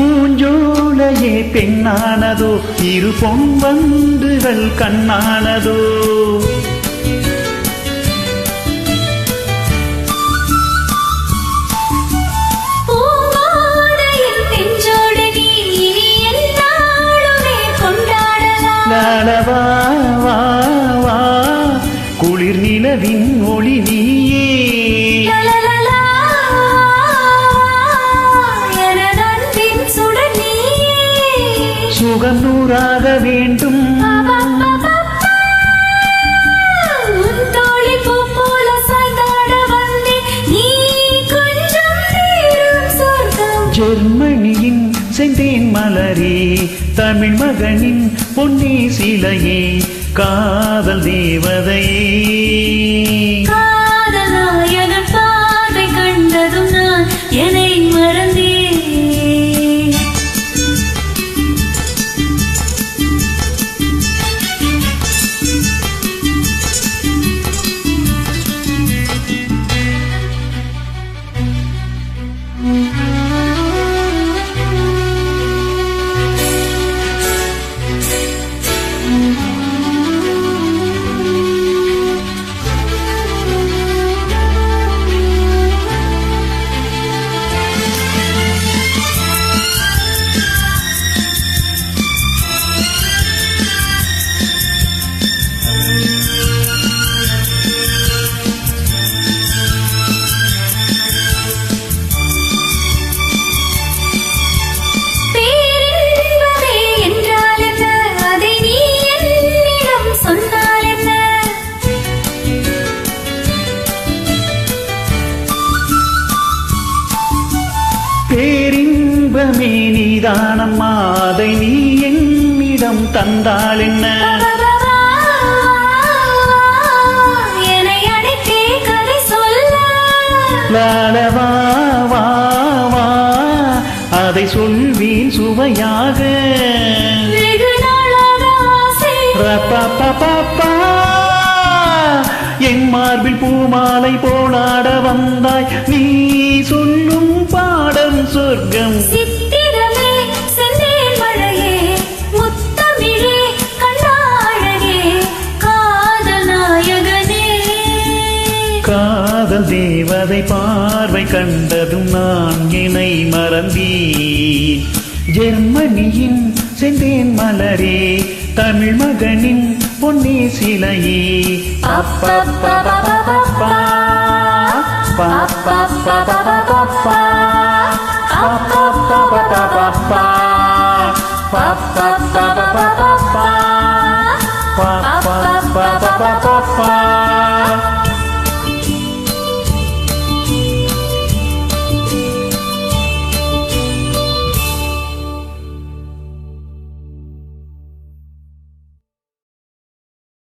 பூஞ்சோலையே பெண்ணானதோ இரு பொன் வந்துகள் கண்ணானதோ. லாலவா வா வா குளிர் நிலவின் ஒளி நீயே. சுகம் நூறாக வேண்டும். ஜெர்மனியின் செந்தேன் மலரே தமிழ் மகனின் பொன்னி சிலையே காதல் தேவதையே. நீதானம்மா அதை நீ என்னிடம் தந்தாள் என்ன? லாலவா வா வா அதை சொல்வேன் சுவையாக. என் மார்பில் பூமாலை போலாட வந்தாய். நீ சொல்லும் பாடம் சொர்க்கம் காதல் தேவதை பார்வை கண்டதும் நான் இணை மறந்தேன் ஜெர்மனியின் செந்தேன் மலரே தமிழ் மகனின் பொன்னே சிலையே அப்பப்பப்பப்பப்பா. பப்பப்பப்பப்பப்பா. அப்பப்பப்பப்பப்பா. பப்பப்பப்பப்பப்பா.